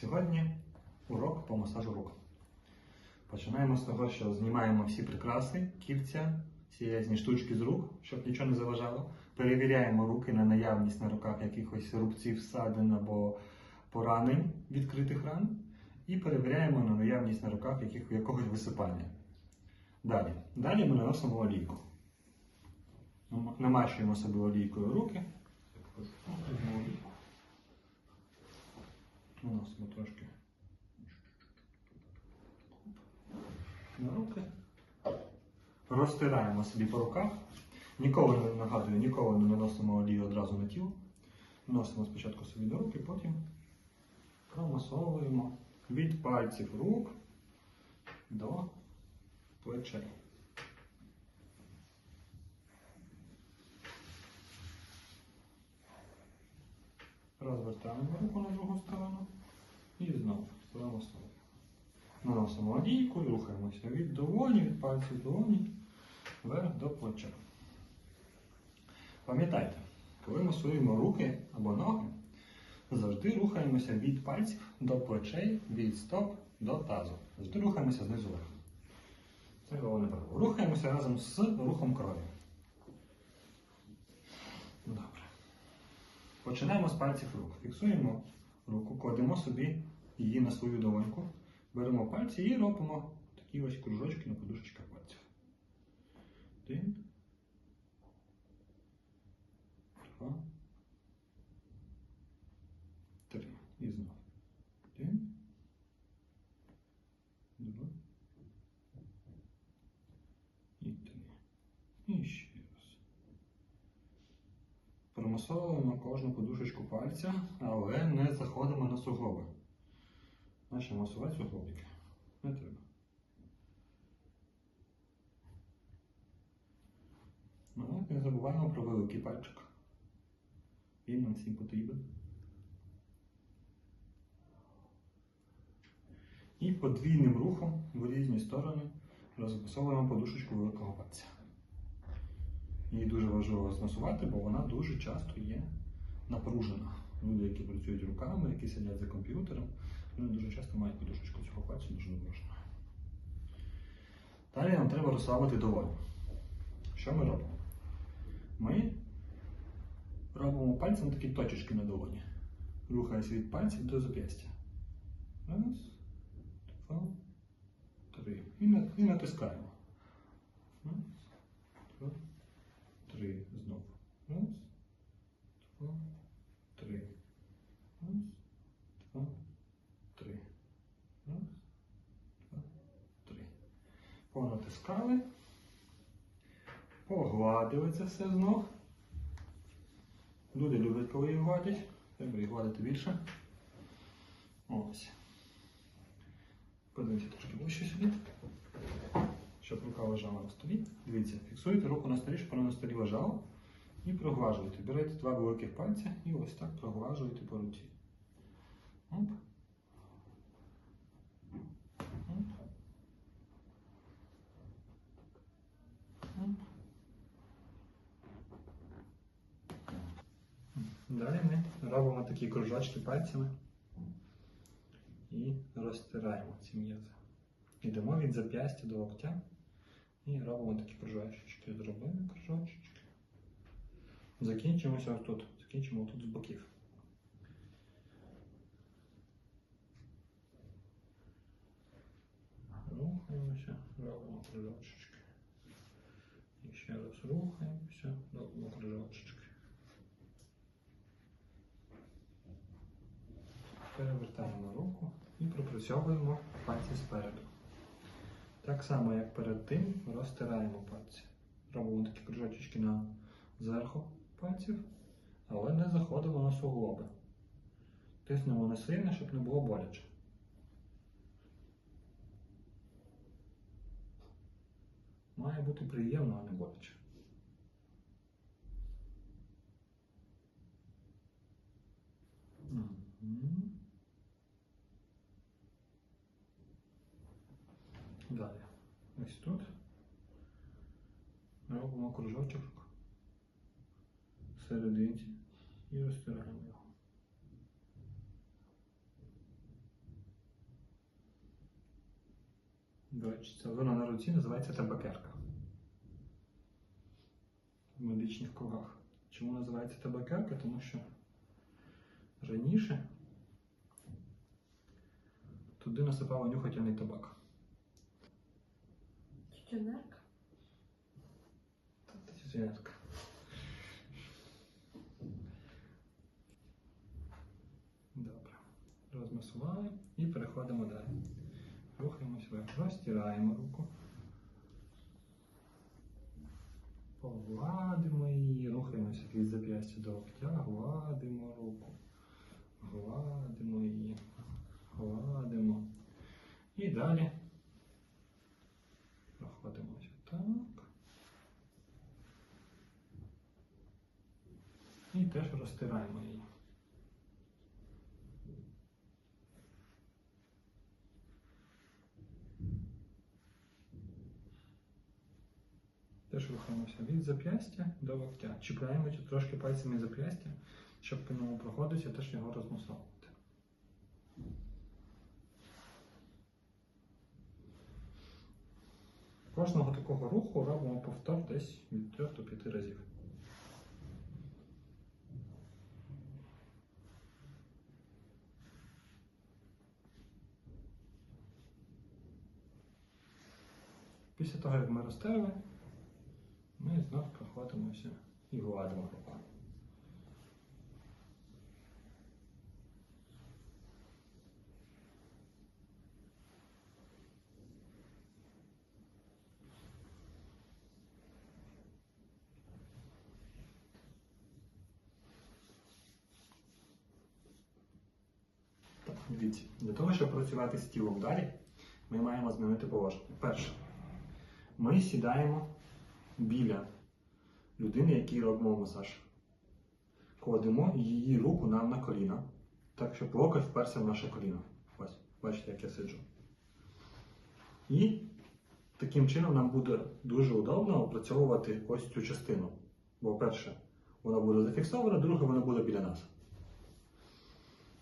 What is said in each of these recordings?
Сьогодні урок по масажу рук. Починаємо з того, що знімаємо всі прикраси, кільця, всі штучки з рук, щоб нічого не заважало. Перевіряємо руки на наявність на руках якихось рубців, ссадин або поранень, відкритих ран. І перевіряємо на наявність на руках яких, якогось висипання. Далі. Далі ми наносимо олійку. Нам- Намащуємо собі олійкою руки. Візьмемо олійку. Наносимо трошки на руки. Розтираємо собі по руках. Ніколи не нагадую, ніколи не наносимо олію одразу на тіло. Наносимо спочатку собі на руки, потім промасовуємо від пальців рук до плечей. Розвертаємо руку на другу сторону і знову промасовуємо. Наносимо олійку і рухаємося від долоні, від пальців долоні вверх до плеча. Пам'ятайте, коли масуємо руки або ноги, завжди рухаємося від пальців до плечей, від стоп до тазу. Завжди рухаємося знизу вверх. Це головне правило. Рухаємося разом з рухом крові. Добре. Починаємо з пальців рук. Фіксуємо руку, кладемо собі її на свою долоньку, беремо пальці і робимо такі ось кружочки на подушечках пальців. Один. Два. Три. І знову. Один. Два. І три. І ще раз. Промасовуємо кожну подушечку пальця, але не заходимо на суглоби. Наші масувати суглобики. Не треба. Ну, не забуваємо про великий пальчик. Він нам всім потрібен. І подвійним рухом в різні сторони розпасовуємо подушечку великого пальця. Її дуже важливо змасувати, бо вона дуже часто є напружена. Люди, які працюють руками, які сидять за комп'ютером, вони дуже часто мають подушечку цього пальця дуже напруженою. Далі нам треба розслабити долоню. Що ми робимо? Ми робимо пальцем такі точечки на долоні. Рухаємося від пальців до зап'ястя. Раз, два, три. І натискаємо. Раз, два, три. Знову. Раз, два, три. Раз, два, три. Раз, два, три. Понатискали. Погладили це все знов. Люди люблять, коли їх гладять. Треба їх гладити більше. Ось. Подивіться трошки ближче сюди. Щоб рука лежала на столі. Дивіться, фіксуєте руку на столі, щоб вона на столі лежала. І проглажуєте. Берете два великих пальця і ось так проглажуєте по руці. Оп. Оп. Далі ми робимо такі кружочки пальцями і розтираємо ці м'язи. Йдемо від зап'ястя до локтя і робимо такі кружочки. Зробили кружочки. Закінчимося тут. Закінчимо тут з боків. Рухаємося, робимо кружочки. І ще раз рухаємося, робимо кружочки. Перевертаємо руку і пропрацьовуємо пальці спереду. Так само, як перед тим, розтираємо пальці. Робимо такі кружочки на зверху пальців, але не заходимо на суглоби. Тиснемо не сильно, щоб не було боляче. Має бути приємно, а не боляче. Мгм. Далі. Ось тут. Робимо кружочок серединці і розтираємо його. Бачите, вона на руці називається табакерка. В медичних кругах. Чому називається табакерка? Тому що раніше туди насипав нюхательний табак. Тютюнерка. Тютюнятка. Добре. Розмасували і переходимо далі. Рухаємось. Розтираємо руку. Погладимо її, рухаємося від зап'ястя до локтя, гладимо руку. Гладимо її. Гладимо. І далі проходимося так. І теж розтираємо її. Теж рухаємося від зап'ястя до локтя. Чіпляємо трошки пальцями зап'ястя, щоб по ньому проходити, теж його розмусовувати. Кожного такого руху робимо повтор десь від 3 до 5 разів. Після того, як ми розтерли, ми знов проходимося і гладимо. Дивіться, для того, щоб працювати з тілом далі, ми маємо змінити положення. Перше, ми сідаємо біля людини, якій робимо масаж. Кладемо її руку нам на коліна, так щоб локоть вперся в наше коліно. Ось, бачите, як я сиджу. І таким чином нам буде дуже удобно опрацьовувати ось цю частину. Бо перше, вона буде зафіксована, друге, вона буде біля нас.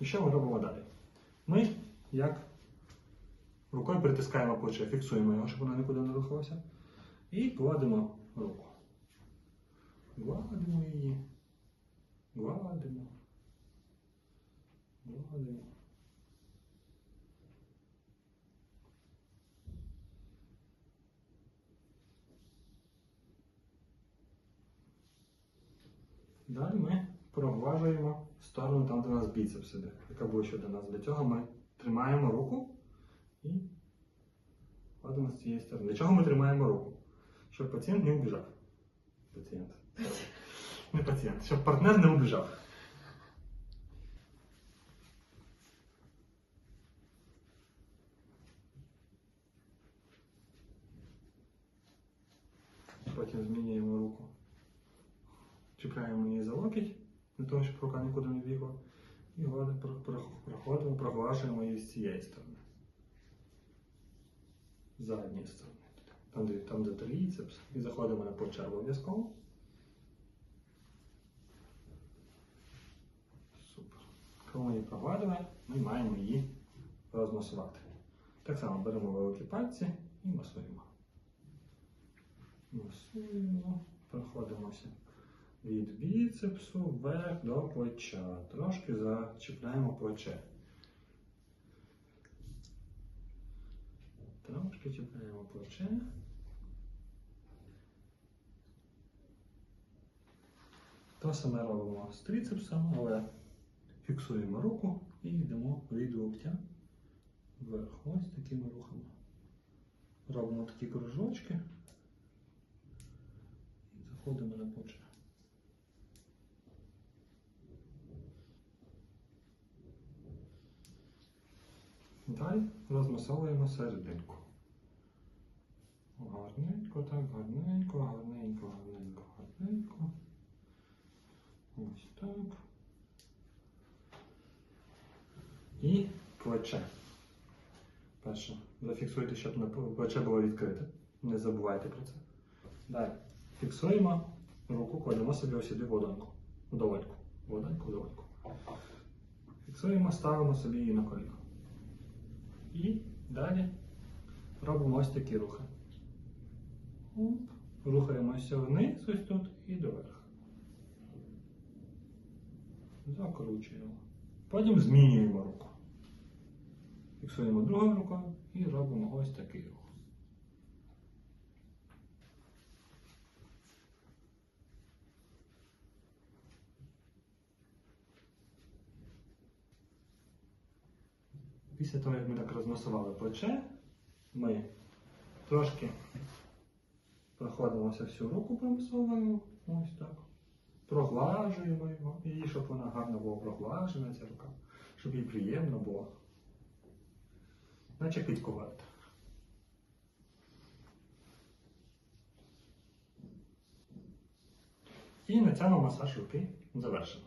І що ми робимо далі? Ми, як рукою притискаємо плече, фіксуємо його, щоб воно нікуди не рухалося. І кладемо руку. Гладимо її. Гладимо. Гладимо. Далі ми проглажуємо сторону там, де у нас біцепс іде, яка ближче до нас. Для цього ми тримаємо руку і кладемо з цієї сторони. Для чого ми тримаємо руку? Щоб пацієнт не убіжав. Пацієнт. Не пацієнт, щоб партнер не убіжав. Потім змінюємо руку. Чіпляємо її за локоть, для того, щоб рука нікуди не бігла. І проходимо, проглажуємо її з цієї сторони. Задньої сторони. Там, де, там, де трицепс. І заходимо на плече обов'язково. Супер. Коли ми її прогладили, ми маємо її розмасувати. Так само беремо великі пальці і масуємо. Масуємо, проходимося від біцепсу вверх до плеча. Трошки зачіпляємо плече. Трошки чіпляємо плече. То саме робимо з трицепсом, але фіксуємо руку і йдемо від локтя вверх. Ось такими рухами. Робимо такі кружочки і заходимо на плече. Далі розмасовуємо серединку. Гарненько, так, гарненько, гарненько, гарненько, гарненько. Ось так. І плече. Перше. Зафіксуйте, щоб плече було відкрите. Не забувайте про це. Далі. Фіксуємо руку, кладемо собі ось сюди водоньку. Долоньку. Водоньку, долоньку. Фіксуємо, ставимо собі її на коліно. І далі робимо ось такі рухи. Оп. Рухаємося вниз, ось тут і доверху. Закручуємо. Потім змінюємо руку. Фіксуємо другою рукою і робимо ось такий рух. Після того, як ми так розмасували плече, ми трошки проходимося всю руку промасовуємо, ось так. Проглажуємо його, її, щоб вона гарно була проглажена, ця рука, щоб їй приємно було. Наче підкувати. І на цьому масаж руки завершено.